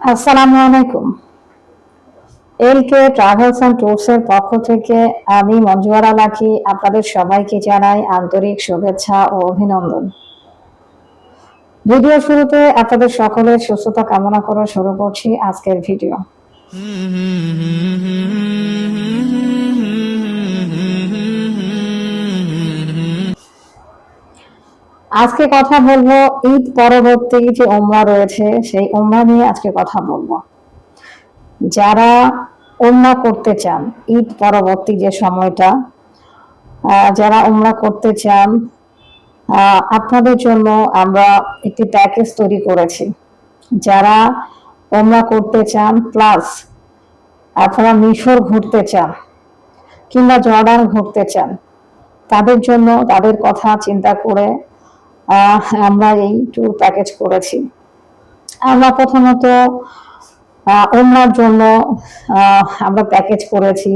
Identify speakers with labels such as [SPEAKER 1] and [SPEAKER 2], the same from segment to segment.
[SPEAKER 1] আসসালামু আলাইকুম। এলকে travels and tours এর পক্ষ থেকে আমি মঞ্জুয়ারা লাকি আপনাদের সবাইকে জানাই আন্তরিক শুভেচ্ছা ও অভিনন্দন। ভিডিও শুরুতে আপনাদের সকলের সুস্থতা কামনা করে শুরু করছি আজকের ভিডিও। আজকে কথা বলব ঈদ পরবর্তী যে ওমরা রয়েছে, সেই ওমরা নিয়ে আজকে কথা বলব। যারা ওমরা করতে চান, ঈদ পরবর্তী যে সময়টা যারা ওমরা করতে চান আপনাদের জন্য আমরা একটি প্যাকেজ তৈরি করেছি। যারা ওমরা করতে চান প্লাস আপনারা মিশর ঘুরতে চান কিংবা জর্ডান ঘুরতে চান, তাদের জন্য তাদের কথা চিন্তা করে আমরা এই ট্যুর প্যাকেজ করেছি। আমরা প্রথমত ওমরার জন্য আমরা প্যাকেজ করেছি।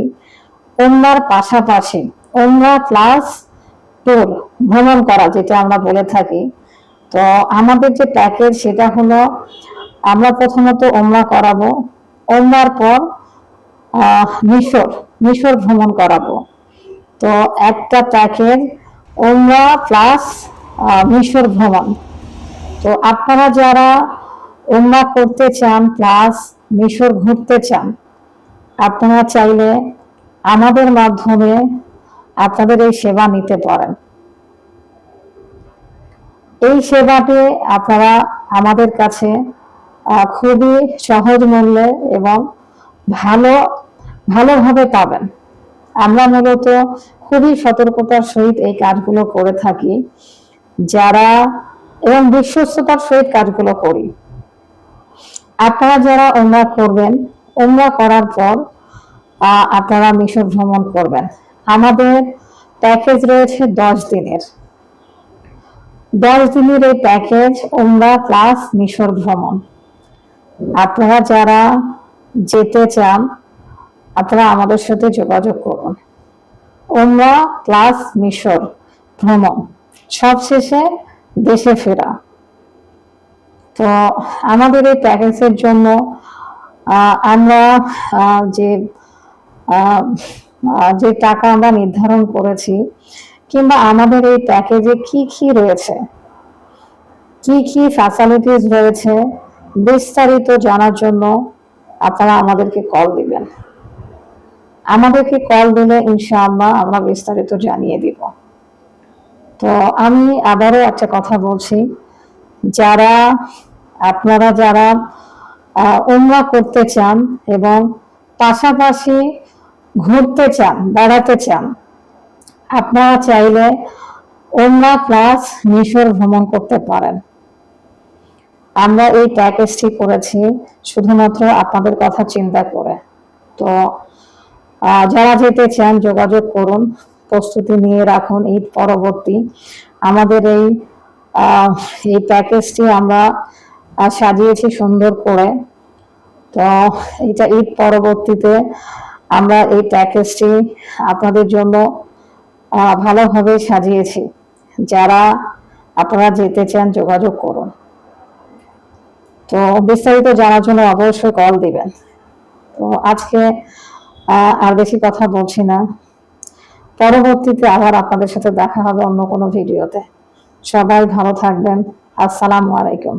[SPEAKER 1] ওমরার পাশাপাশি, ওমরা প্লাস ট্যুর ভ্রমণ করা, যেটা আমরা বলে থাকি। তো আমাদের যে প্যাকেজ সেটা হলো আমরা প্রথমত ওমরা করাবো। ওমরার পর মিশর মিশর ভ্রমণ করাবো। তো একটা প্যাকেজ ওমরা প্লাস মিশর ভ্রমণ। তো আপনারা যারা ওমরা করতে চান, প্লাস মিশর ঘুরতে চান, আপনারা চাইলে আমাদের মাধ্যমে আপনাদের এই সেবা নিতে পারেন। এই সেবাটি আপনারা আমাদের কাছে খুবই সহজ মূল্যে এবং ভালো, ভালোভাবে পাবেন। আমরা মূলত খুবই সতর্কতার সহিত এই কাজগুলো করে থাকি। যারা এবং বিশ্বস্ততার সহিত কাজগুলো করি। আপনারা যারা ওমরা করবেন ওমরা করার পর আপনারা মিশর ভ্রমণ করবেন। আমাদের প্যাকেজ রয়েছে দশ দিনের। দশ দিনের এই প্যাকেজ ওমরা প্লাস মিশর ভ্রমণ। আপনারা যারা যেতে চান, আপনারা আমাদের সাথে যোগাযোগ করুন। ওমরা প্লাস মিশর ভ্রমণ। সবশেষে দেশে ফেরা। তো আমাদের এই প্যাকেজের জন্য আমরা যে যে টাকা আমরা নির্ধারণ করেছি, কিংবা আমাদের এই প্যাকেজে কি কি রয়েছে, কি কি ফ্যাসিলিটিস রয়েছে, বিস্তারিত জানার জন্য আপনারা আমাদেরকে কল দিবেন। আমাদেরকে কল দিলে ইনশাআল্লাহ আমরা বিস্তারিত জানিয়ে দিব। তো আমি আবারও একটা কথা বলছি। যারা, আপনারা যারা উমরা করতে চান এবং পাশাপাশি ঘুরতে চান, বেড়াতে চান, আপনারা চাইলে ওমরা প্লাস মিশর ভ্রমণ করতে পারেন। আমরা এই প্যাকেজটি করেছি শুধুমাত্র আপনাদের কথা চিন্তা করে। তো যারা যেতে চান যোগাযোগ করুন। প্রস্তুতি নিয়ে রাখুন ঈদ পরবর্তী। আমাদের এই এই প্যাকেজটি আমরা সাজিয়েছি সুন্দর করে। তো এটা ঈদ পরবর্তীতে আমরা এই প্যাকেজটি আপনাদের জন্য ভালোভাবে সাজিয়েছি। যারা আপনারা যেতে চান যোগাযোগ করুন। তো বিস্তারিত জানার জন্য অবশ্যই কল দিবেন। তো আজকে আর বেশি কথা বলছি না। পরবর্তীতে আবার আপনাদের সাথে দেখা হবে অন্য কোনো ভিডিওতে। সবাই ভালো থাকবেন। আসসালামু আলাইকুম।